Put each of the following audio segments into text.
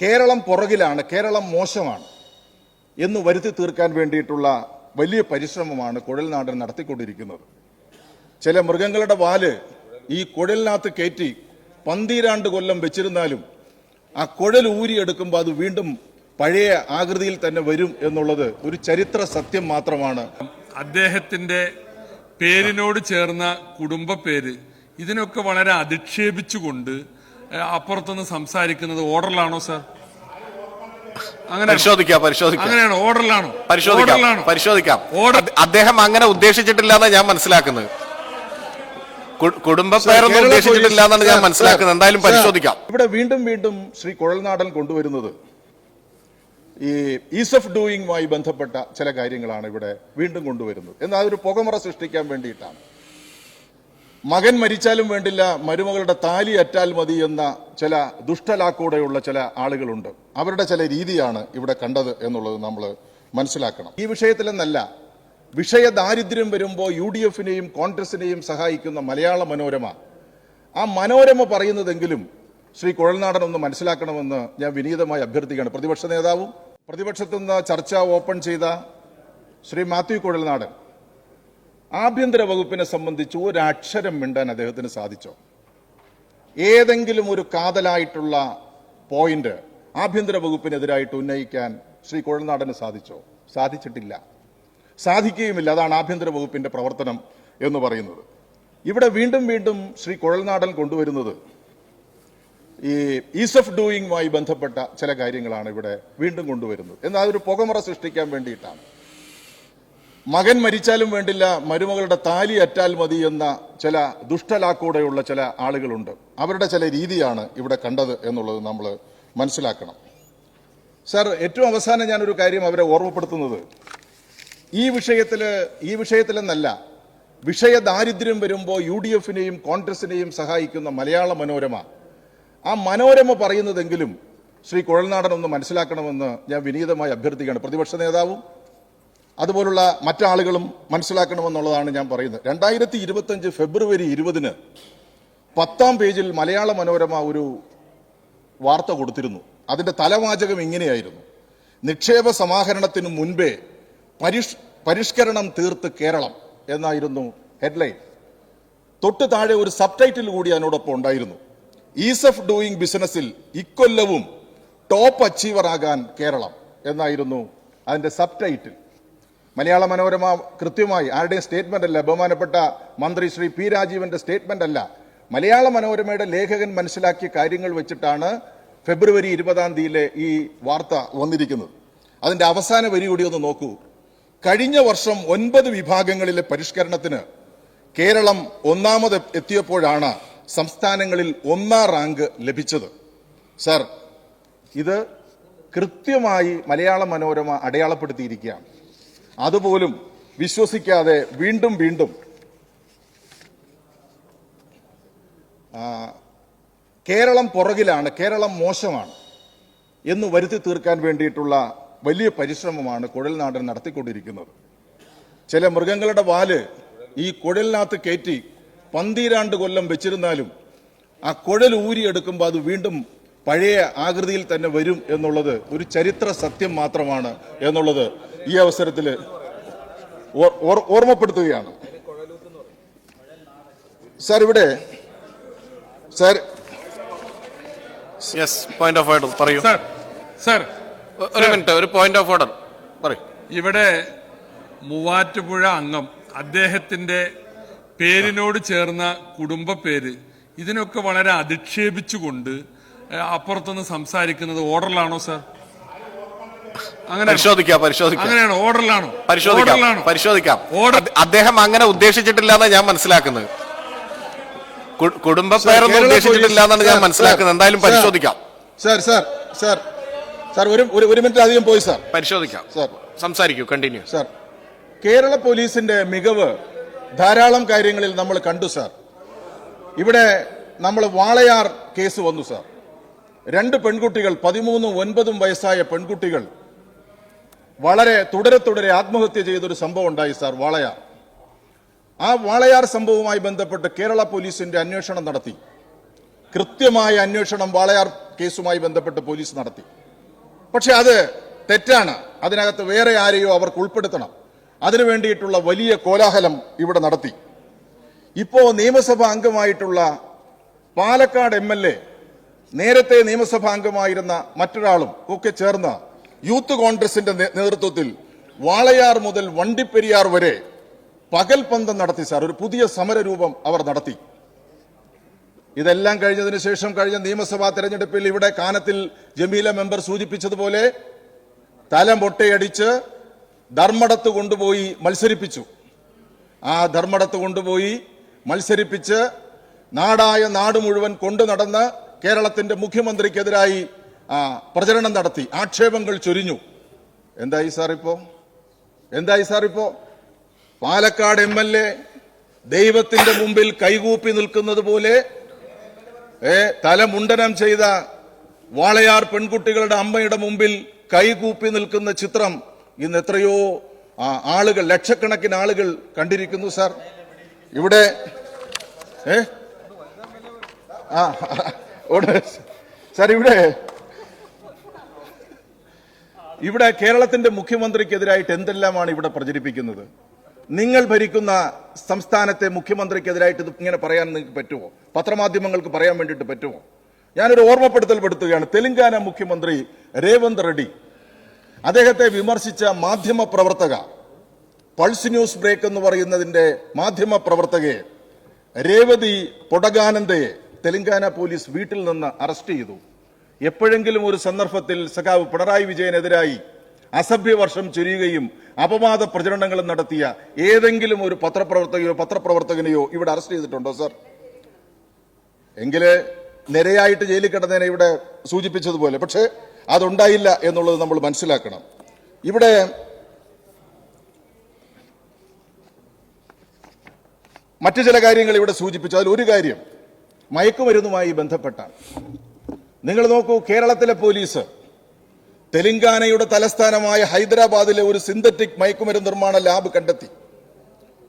കേരളം പുറകിലാണ് കേരളം മോശമാണ് എന്ന് വരുത്തി തീർക്കാൻ വേണ്ടിയിട്ടുള്ള വലിയ പരിശ്രമമാണ് കുഴൽനാടൻ നടത്തിക്കൊണ്ടിരിക്കുന്നത്. ചില മൃഗങ്ങളുടെ വാൽ ഈ കുഴലിനകത്ത് കയറ്റി പന്തിരാണ്ട് കൊല്ലം വെച്ചിരുന്നാലും ആ കുഴൽ ഊരിയെടുക്കുമ്പോൾ അത് വീണ്ടും പഴയ ആകൃതിയിൽ തന്നെ വരും എന്നുള്ളത് ഒരു ചരിത്ര സത്യം മാത്രമാണ്. അദ്ദേഹത്തിന്റെ പേരിനോട് ചേർന്ന കുടുംബ പേര് ഇതിനൊക്കെ വളരെ അധിക്ഷേപിച്ചുകൊണ്ട് അപ്പുറത്തുനിന്ന് സംസാരിക്കുന്നത് ഓർഡറിലാണോ സാർ? അങ്ങനെ പരിശോധിക്കാം പരിശോധിക്കാം. അങ്ങനെയാണ് ഓർഡറിലാണോ? പരിശോധിക്കാം പരിശോധിക്കാം. ഓർഡർ അദ്ദേഹം അങ്ങനെ ഉദ്ദേശിച്ചിട്ടില്ല എന്നാണ് ഞാൻ മനസ്സിലാക്കുന്നത്. കുടുംബ പേരൊന്നും കേരള ഉദ്ദേശിച്ചിട്ടില്ല എന്നാണ് ഞാൻ മനസ്സിലാക്കുന്നത്. എന്തായാലും പരിശോധിക്കാം. ഇവിടെ വീണ്ടും വീണ്ടും ശ്രീ കുഴൽനാടൻ കൊണ്ടുവരുന്നത് ഈ ഈസ് ഓഫ് ഡൂയിങ്ങുമായി ബന്ധപ്പെട്ട ചില കാര്യങ്ങളാണ് ഇവിടെ വീണ്ടും കൊണ്ടുവരുന്നത്. എന്നാൽ അതൊരു പുകമറ സൃഷ്ടിക്കാൻ വേണ്ടിയിട്ടാണ്. മകൻ മരിച്ചാലും വേണ്ടില്ല മരുമകളുടെ താലി അറ്റാൽ മതി എന്ന ചില ദുഷ്ടലാക്കൂടെയുള്ള ചില ആളുകളുണ്ട്. അവരുടെ ചില രീതിയാണ് ഇവിടെ കണ്ടത് എന്നുള്ളത് നമ്മൾ മനസ്സിലാക്കണം. ഈ വിഷയത്തിലെന്നല്ല വിഷയ ദാരിദ്ര്യം വരുമ്പോൾ യു ഡി എഫിനെയും കോൺഗ്രസിനെയും സഹായിക്കുന്ന മലയാള മനോരമ. ആ മനോരമ പറയുന്നതെങ്കിലും ശ്രീ കുഴൽനാടൻ ഒന്ന് മനസ്സിലാക്കണമെന്ന് ഞാൻ വിനീതമായി അഭ്യർത്ഥിക്കുകയാണ്. പ്രതിപക്ഷ നേതാവും പ്രതിപക്ഷത്തുനിന്ന് ചർച്ച ഓപ്പൺ ചെയ്ത ശ്രീ മാത്യു കുഴൽനാടൻ. ആഭ്യന്തര വകുപ്പിനെ സംബന്ധിച്ച് ഒരക്ഷരം മിണ്ടാൻ അദ്ദേഹത്തിന് സാധിച്ചോ? ഏതെങ്കിലും ഒരു കാതലായിട്ടുള്ള പോയിന്റ് ആഭ്യന്തര വകുപ്പിനെതിരായിട്ട് ഉന്നയിക്കാൻ ശ്രീ കുഴൽനാടന് സാധിച്ചോ? സാധിച്ചിട്ടില്ല. സാധിക്കുകയുമില്ല. അതാണ് ആഭ്യന്തര വകുപ്പിന്റെ പ്രവർത്തനം എന്ന് പറയുന്നത്. ഇവിടെ വീണ്ടും വീണ്ടും ശ്രീ കുഴൽനാടൻ കൊണ്ടുവരുന്നത് ഈ ഈസ് ഓഫ് ഡൂയിങ്ങുമായി ബന്ധപ്പെട്ട ചില കാര്യങ്ങളാണ് ഇവിടെ വീണ്ടും കൊണ്ടുവരുന്നത്. എന്നാൽ അതൊരു പുകമറ സൃഷ്ടിക്കാൻ വേണ്ടിയിട്ടാണ്. മകൻ മരിച്ചാലും വേണ്ടില്ല മരുമകളുടെ താലി അറ്റാൽ മതി എന്ന ചില ദുഷ്ടലാക്കൂടെയുള്ള ചില ആളുകളുണ്ട്. അവരുടെ ചില രീതിയാണ് ഇവിടെ കണ്ടത് എന്നുള്ളത് നമ്മൾ മനസ്സിലാക്കണം. സാർ ഏറ്റവും അവസാനം ഞാനൊരു കാര്യം അവരെ ഓർമ്മപ്പെടുത്തുന്നത്. ഈ വിഷയത്തിൽ ഈ വിഷയത്തിലെന്നല്ല വിഷയ ദാരിദ്ര്യം വരുമ്പോൾ യു ഡി എഫിനെയും കോൺഗ്രസിനെയും സഹായിക്കുന്ന മലയാള മനോരമ. ആ മനോരമ പറയുന്നതെങ്കിലും ശ്രീ കുഴൽനാടൻ ഒന്ന് മനസ്സിലാക്കണമെന്ന് ഞാൻ വിനീതമായി അഭ്യർത്ഥിക്കുകയാണ്. പ്രതിപക്ഷ നേതാവും അതുപോലുള്ള മറ്റാളുകളും മനസ്സിലാക്കണമെന്നുള്ളതാണ് ഞാൻ പറയുന്നത്. രണ്ടായിരത്തി ഇരുപത്തഞ്ച് ഫെബ്രുവരി ഇരുപതിന് പത്താം പേജിൽ മലയാള മനോരമ ഒരു വാർത്ത കൊടുത്തിരുന്നു. അതിന്റെ തലവാചകം ഇങ്ങനെയായിരുന്നു. നിക്ഷേപ സമാഹരണത്തിന് മുൻപേ പരിഷ് പരിഷ്കരണം തീർത്ത് കേരളം എന്നായിരുന്നു ഹെഡ്ലൈൻ. തൊട്ട് താഴെ ഒരു സബ് ടൈറ്റിൽ കൂടി അതിനോടൊപ്പം ഉണ്ടായിരുന്നു. ഈസ് ഓഫ് ഡൂയിങ് ബിസിനസ്സിൽ ഇക്കൊല്ലവും ടോപ്പ് അച്ചീവർ ആകാൻ കേരളം എന്നായിരുന്നു അതിന്റെ സബ് ടൈറ്റിൽ മലയാള മനോരമ കൃത്യമായി ആരുടെയും സ്റ്റേറ്റ്മെന്റ് അല്ല. ബഹുമാനപ്പെട്ട മന്ത്രി ശ്രീ പി രാജീവന്റെ സ്റ്റേറ്റ്മെന്റ് അല്ല. മലയാള മനോരമയുടെ ലേഖകൻ മനസ്സിലാക്കിയ കാര്യങ്ങൾ വെച്ചിട്ടാണ് ഫെബ്രുവരി ഇരുപതാം തീയതിയിലെ ഈ വാർത്ത വന്നിരിക്കുന്നത്. അതിന്റെ അവസാന വരി കൂടി ഒന്ന് നോക്കൂ. കഴിഞ്ഞ വർഷം ഒൻപത് വിഭാഗങ്ങളിലെ പരിഷ്കരണത്തിന് കേരളം ഒന്നാമത് എത്തിയപ്പോഴാണ് സംസ്ഥാനങ്ങളിൽ ഒന്നാം റാങ്ക് ലഭിച്ചത്. സർ ഇത് കൃത്യമായി മലയാള മനോരമ അടയാളപ്പെടുത്തിയിരിക്കുകയാണ്. അതുപോലും വിശ്വസിക്കാതെ വീണ്ടും വീണ്ടും കേരളം പുറകിലാണ് കേരളം മോശമാണ് എന്ന് വരുത്തി തീർക്കാൻ വേണ്ടിയിട്ടുള്ള വലിയ പരിശ്രമമാണ് കുഴൽനാടൻ നടത്തിക്കൊണ്ടിരിക്കുന്നത്. ചില മൃഗങ്ങളുടെ വാൽ ഈ കുഴലിനകത്ത് കയറ്റി പന്തിരാണ്ട് കൊല്ലം വെച്ചിരുന്നാലും ആ കുഴൽ ഊരിയെടുക്കുമ്പോൾ അത് വീണ്ടും പഴയ ആകൃതിയിൽ തന്നെ വരും എന്നുള്ളത് ഒരു ചരിത്ര സത്യം മാത്രമാണ് എന്നുള്ളത് ഈ അവസരത്തിൽ ഓർ- ഓർ- ഓർമ്മപ്പെടുത്തുകയാണ്. സാർ ഇവിടെ sir yes point of order പറയൂ. സാർ സാർ ഒരു മിനിറ്റ് ഒരു പോയിന്റ് ഓഫ് ഓർഡർ പറയൂ. ഇവിടെ മൂവാറ്റുപുഴ അംഗം അദ്ദേഹത്തിന്റെ പേരിനോട് ചേർന്ന കുടുംബ പേര് ഇതിനൊക്കെ വളരെ അധിക്ഷേപിച്ചുകൊണ്ട് അപ്പുറത്തുനിന്ന് സംസാരിക്കുന്നത് ഓർഡറിലാണോ സാർ? അങ്ങനെ പരിശോധിക്കാം പരിശോധിക്കാം. അങ്ങനെയാണോ ഓർഡറിലാണോ? പരിശോധിക്കാം പരിശോധിക്കാം. ഓർഡർ അദ്ദേഹം അങ്ങനെ ഉദ്ദേശിച്ചിട്ടില്ല എന്നാണ് ഞാൻ മനസ്സിലാക്കുന്നത്. കുടുംബ പേരൊന്നും ഉദ്ദേശിച്ചിട്ടില്ല എന്നാണ് ഞാൻ മനസ്സിലാക്കുന്നത്. എന്തായാലും പരിശോധിക്കാം. Sir sir sir. സാർ ഒരു- ഒരു മിനിറ്റ് അധികം പോയി സാർ. പരിശോധിക്കാം. സാർ. സംസാരിക്കൂ കണ്ടിന്യൂ സാർ കേരള പോലീസിന്റെ മികവ് ധാരാളം കാര്യങ്ങളിൽ നമ്മൾ കണ്ടു സാർ. ഇവിടെ നമ്മൾ വാളയാർ കേസ് വന്നു സാർ. രണ്ട് പെൺകുട്ടികൾ പതിമൂന്നും ഒൻപതും വയസ്സായ പെൺകുട്ടികൾ വളരെ തുടരെ തുടരെ ആത്മഹത്യ ചെയ്തൊരു സംഭവം ഉണ്ടായി സാർ വാളയാർ. ആ വാളയാർ സംഭവവുമായി ബന്ധപ്പെട്ട് കേരള പോലീസിന്റെ അന്വേഷണം നടത്തി. കൃത്യമായ അന്വേഷണം വാളയാർ കേസുമായി ബന്ധപ്പെട്ട് പോലീസ് നടത്തി. പക്ഷെ അത് തെറ്റാണ്. അതിനകത്ത് വേറെ ആരെയോ അവർക്ക് ഉൾപ്പെടുത്തണം. അതിനു വേണ്ടിയിട്ടുള്ള വലിയ കോലാഹലം ഇവിടെ നടത്തി. ഇപ്പോ നിയമസഭാ അംഗമായിട്ടുള്ള പാലക്കാട് എം നേരത്തെ നിയമസഭാ അംഗമായിരുന്ന മറ്റൊരാളും ഒക്കെ ചേർന്ന് യൂത്ത് കോൺഗ്രസിന്റെ നേതൃത്വത്തിൽ വാളയാർ മുതൽ വണ്ടിപ്പെരിയാർ വരെ പകൽ പന്തം നടത്തി സാർ. ഒരു പുതിയ സമരരൂപം അവർ നടത്തി. ഇതെല്ലാം കഴിഞ്ഞതിന് ശേഷം കഴിഞ്ഞ നിയമസഭാ തെരഞ്ഞെടുപ്പിൽ ഇവിടെ കാനത്തിൽ ജമീല മെമ്പർ സൂചിപ്പിച്ചതുപോലെ തല മൊട്ടയടിച്ച് ധർമ്മടത്ത് കൊണ്ടുപോയി മത്സരിപ്പിച്ചു. ആ ധർമ്മടത്ത് കൊണ്ടുപോയി മത്സരിപ്പിച്ച് നാടായ നാട് മുഴുവൻ കൊണ്ടു നടന്ന് കേരളത്തിന്റെ മുഖ്യമന്ത്രിക്കെതിരായി ആ, പ്രചരണം നടത്തി. ആക്ഷേപങ്ങൾ ചൊരിഞ്ഞു. എന്തായി സാർ ഇപ്പോ? എന്തായി സാർ ഇപ്പോ? പാലക്കാട് എം എൽ എ ദൈവത്തിന്റെ മുമ്പിൽ കൈകൂപ്പി നിൽക്കുന്നത് പോലെ ഏ തലമുണ്ടനം ചെയ്ത വാളയാർ പെൺകുട്ടികളുടെ അമ്മയുടെ മുമ്പിൽ കൈകൂപ്പി നിൽക്കുന്ന ചിത്രം ഇന്ന് എത്രയോ ആളുകൾ ലക്ഷക്കണക്കിന് ആളുകൾ കണ്ടിരിക്കുന്നു സാർ. ഇവിടെ ഏ? ആ. സാർ ഇവിടെ ഇവിടെ കേരളത്തിന്റെ മുഖ്യമന്ത്രിക്കെതിരായിട്ട് എന്തെല്ലാമാണ് ഇവിടെ പ്രചരിപ്പിക്കുന്നത്? നിങ്ങൾ ഭരിക്കുന്ന സംസ്ഥാനത്തെ മുഖ്യമന്ത്രിക്കെതിരായിട്ട് ഇത് ഇങ്ങനെ പറയാൻ നിങ്ങൾക്ക് പറ്റുമോ? പത്രമാധ്യമങ്ങൾക്ക് പറയാൻ വേണ്ടിയിട്ട് പറ്റുമോ? ഞാനൊരു ഓർമ്മപ്പെടുത്തൽ പെടുത്തുകയാണ്. തെലങ്കാന മുഖ്യമന്ത്രി രേവന്ത് റെഡ്ഡി. അദ്ദേഹത്തെ വിമർശിച്ച മാധ്യമ പ്രവർത്തക പൾസ് ന്യൂസ് ബ്രേക്ക് എന്ന് പറയുന്നതിന്റെ മാധ്യമ പ്രവർത്തകയെ രേവതി പൊടകാനന്ദയെ തെലങ്കാന പോലീസ് വീട്ടിൽ നിന്ന് അറസ്റ്റ് ചെയ്തു. എപ്പോഴെങ്കിലും ഒരു സന്ദർഭത്തിൽ സഖാവ് പിണറായി വിജയനെതിരായി അസഭ്യവർഷം ചൊരിയുകയും അപവാദ പ്രചരണങ്ങളും നടത്തിയ ഏതെങ്കിലും ഒരു പത്രപ്രവർത്തകയോ പത്രപ്രവർത്തകനെയോ ഇവിടെ അറസ്റ്റ് ചെയ്തിട്ടുണ്ടോ സർ? എങ്കിൽ നിരയായിട്ട് ജയിലിൽ കിടന്നതിനെ ഇവിടെ സൂചിപ്പിച്ചതുപോലെ. പക്ഷേ അതുണ്ടായില്ല എന്നുള്ളത് നമ്മൾ മനസ്സിലാക്കണം. ഇവിടെ മറ്റു ചില കാര്യങ്ങൾ ഇവിടെ സൂചിപ്പിച്ചു. അതിൽ ഒരു കാര്യം മയക്കുമരുന്നുമായി ബന്ധപ്പെട്ടാണ്. നിങ്ങൾ നോക്കൂ കേരളത്തിലെ പോലീസ്. തെലങ്കാനയുടെ തലസ്ഥാനമായ ഹൈദരാബാദിലെ ഒരു സിന്തറ്റിക് മയക്കുമരുന്ന് നിർമ്മാണ ലാബ് കണ്ടെത്തി.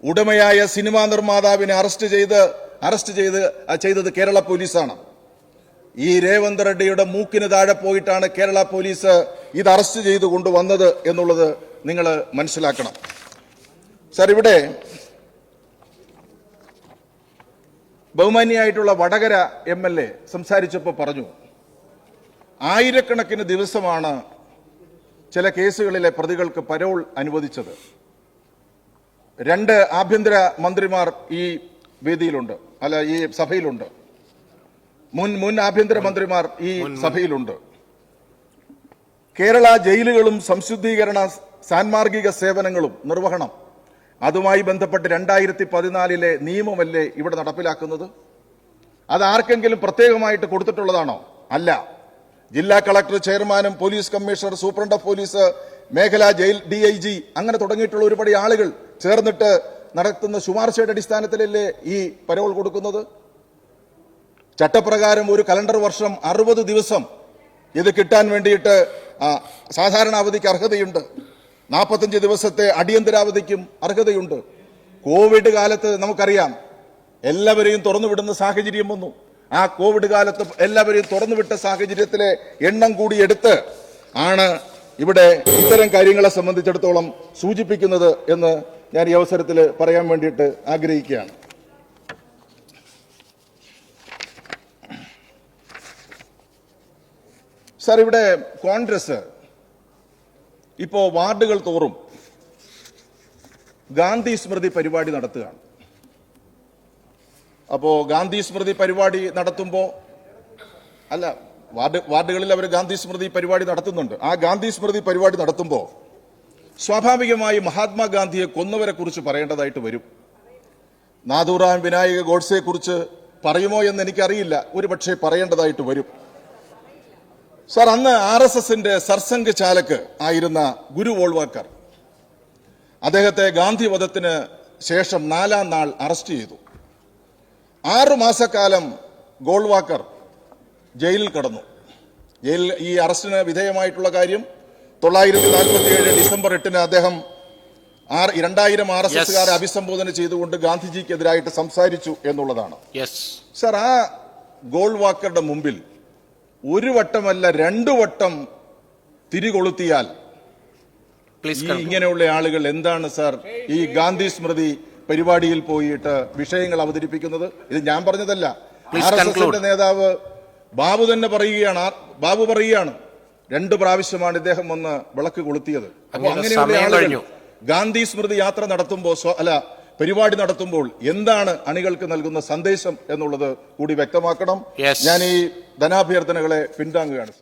ഉടമയായ സിനിമാ നിർമ്മാതാവിനെ അറസ്റ്റ് ചെയ്ത് അറസ്റ്റ് ചെയ്ത് ചെയ്തത് കേരള പോലീസാണ്. ഈ രേവന്ത് റെഡ്ഡിയുടെ മൂക്കിന് താഴെ പോയിട്ടാണ് കേരള പോലീസ് ഇത് അറസ്റ്റ് ചെയ്ത് കൊണ്ടുവന്നത് എന്നുള്ളത് നിങ്ങൾ മനസ്സിലാക്കണം. സർ ഇവിടെ ബഹുമാന്യായിട്ടുള്ള വടകര എം എൽ എ സംസാരിച്ചപ്പോൾ പറഞ്ഞു ആയിരക്കണക്കിന് ദിവസമാണ് ചില കേസുകളിലെ പ്രതികൾക്ക് പരോൾ അനുവദിച്ചത്. രണ്ട് ആഭ്യന്തര മന്ത്രിമാർ ഈ വേദിയിലുണ്ട്. അല്ല ഈ സഭയിലുണ്ട്. മുൻ മുൻ ആഭ്യന്തര മന്ത്രിമാർ ഈ സഭയിലുണ്ട്. കേരള ജയിലുകളും സംശുദ്ധീകരണ സാൻമാർഗിക സേവനങ്ങളും നിർവഹണം. അതുമായി ബന്ധപ്പെട്ട് രണ്ടായിരത്തി പതിനാലിലെ നിയമമല്ലേ ഇവിടെ നടപ്പിലാക്കുന്നത്? അത് ആർക്കെങ്കിലും പ്രത്യേകമായിട്ട് കൊടുത്തിട്ടുള്ളതാണോ? അല്ല. ജില്ലാ കളക്ടർ ചെയർമാനും police commissioner superintendent of police മേഖലാ ജയിൽ ഡി ഐ ജി അങ്ങനെ തുടങ്ങിയിട്ടുള്ള ഒരുപാട് ആളുകൾ ചേർന്നിട്ട് നടത്തുന്ന ശുപാർശയുടെ അടിസ്ഥാനത്തിലല്ലേ ഈ പരോൾ കൊടുക്കുന്നത്? ചട്ടപ്രകാരം ഒരു കലണ്ടർ വർഷം അറുപത് ദിവസം ഇത് കിട്ടാൻ വേണ്ടിയിട്ട് സാധാരണ അവധിക്ക് അർഹതയുണ്ട്. നാൽപ്പത്തഞ്ച് ദിവസത്തെ അടിയന്തരാവധിക്കും അർഹതയുണ്ട്. കോവിഡ് കാലത്ത് നമുക്കറിയാം എല്ലാവരെയും തുറന്നുവിടുന്ന സാഹചര്യം വന്നു. ആ കോവിഡ് കാലത്ത് എല്ലാവരെയും തുറന്നുവിട്ട സാഹചര്യത്തിലെ എണ്ണം കൂടി എടുത്ത് ആണ് ഇവിടെ ഇത്തരം കാര്യങ്ങളെ സംബന്ധിച്ചിടത്തോളം സൂചിപ്പിക്കുന്നത് എന്ന് ഞാൻ ഈ അവസരത്തിൽ പറയാൻ വേണ്ടിയിട്ട് ആഗ്രഹിക്കുകയാണ്. സാർ ഇവിടെ കോൺഗ്രസ് ഇപ്പോ വാർഡുകൾ തോറും ഗാന്ധി സ്മൃതി പരിപാടി നടത്തുകയാണ്. അപ്പോ ഗാന്ധി സ്മൃതി പരിപാടി നടത്തുമ്പോ അല്ല വാർഡ് വാർഡുകളിൽ അവർ ഗാന്ധി സ്മൃതി പരിപാടി നടത്തുന്നുണ്ട്. ആ ഗാന്ധി സ്മൃതി പരിപാടി നടത്തുമ്പോൾ സ്വാഭാവികമായി മഹാത്മാഗാന്ധിയെ കൊന്നവരെ കുറിച്ച് പറയേണ്ടതായിട്ട് വരും. നാദൂറാം വിനായക ഗോഡ്സയെ കുറിച്ച് പറയുമോ എന്ന് എനിക്കറിയില്ല. ഒരു പക്ഷേ പറയേണ്ടതായിട്ട് വരും. സാർ അന്ന് ആർ എസ് എസിന്റെ സർസംഘ് ചാലക്ക് ആയിരുന്ന ഗുരു വോൾവാക്കർ അദ്ദേഹത്തെ ഗാന്ധി വധത്തിന് ശേഷം നാലാം നാൾ അറസ്റ്റ് ചെയ്തു. ആറു മാസക്കാലം ഗോൾവാക്കർ ജയിലിൽ കടന്നു. ജയിലിൽ ഈ അറസ്റ്റിന് വിധേയമായിട്ടുള്ള കാര്യം തൊള്ളായിരത്തി നാൽപ്പത്തി ഏഴ് ഡിസംബർ എട്ടിന് അദ്ദേഹം ആർ രണ്ടായിരം ആർ എസ് എസ്സുകാരെ അഭിസംബോധന ചെയ്തുകൊണ്ട് ഗാന്ധിജിക്കെതിരായിട്ട് സംസാരിച്ചു എന്നുള്ളതാണ്. സർ ആ ഗോൾവാക്കറുടെ മുമ്പിൽ ഒരു വട്ടമല്ല രണ്ടു വട്ടം തിരികൊളുത്തിയാൽ ഇങ്ങനെയുള്ള ആളുകൾ എന്താണ് സർ ഈ ഗാന്ധി സ്മൃതി പരിപാടിയിൽ പോയിട്ട് വിഷയങ്ങൾ അവതരിപ്പിക്കുന്നത് ഇത് ഞാൻ പറഞ്ഞതല്ല. ആർ എസ് എസിന്റെ നേതാവ് ബാബു തന്നെ പറയുകയാണ്. ബാബു പറയുകയാണ്. രണ്ട് പ്രാവശ്യമാണ് ഇദ്ദേഹം വന്ന് വിളക്ക് കൊളുത്തിയത്. അപ്പൊ അങ്ങയുടെ അങ്ങനെയുള്ള ആളുകൾ ഗാന്ധി സ്മൃതി യാത്ര നടത്തുമ്പോൾ അല്ല പരിപാടി നടത്തുമ്പോൾ എന്താണ് അണികൾക്ക് നൽകുന്ന സന്ദേശം എന്നുള്ളത് കൂടി വ്യക്തമാക്കണം. ഞാൻ ഈ ധനാഭ്യർത്ഥനകളെ പിന്താങ്ങുകയാണ്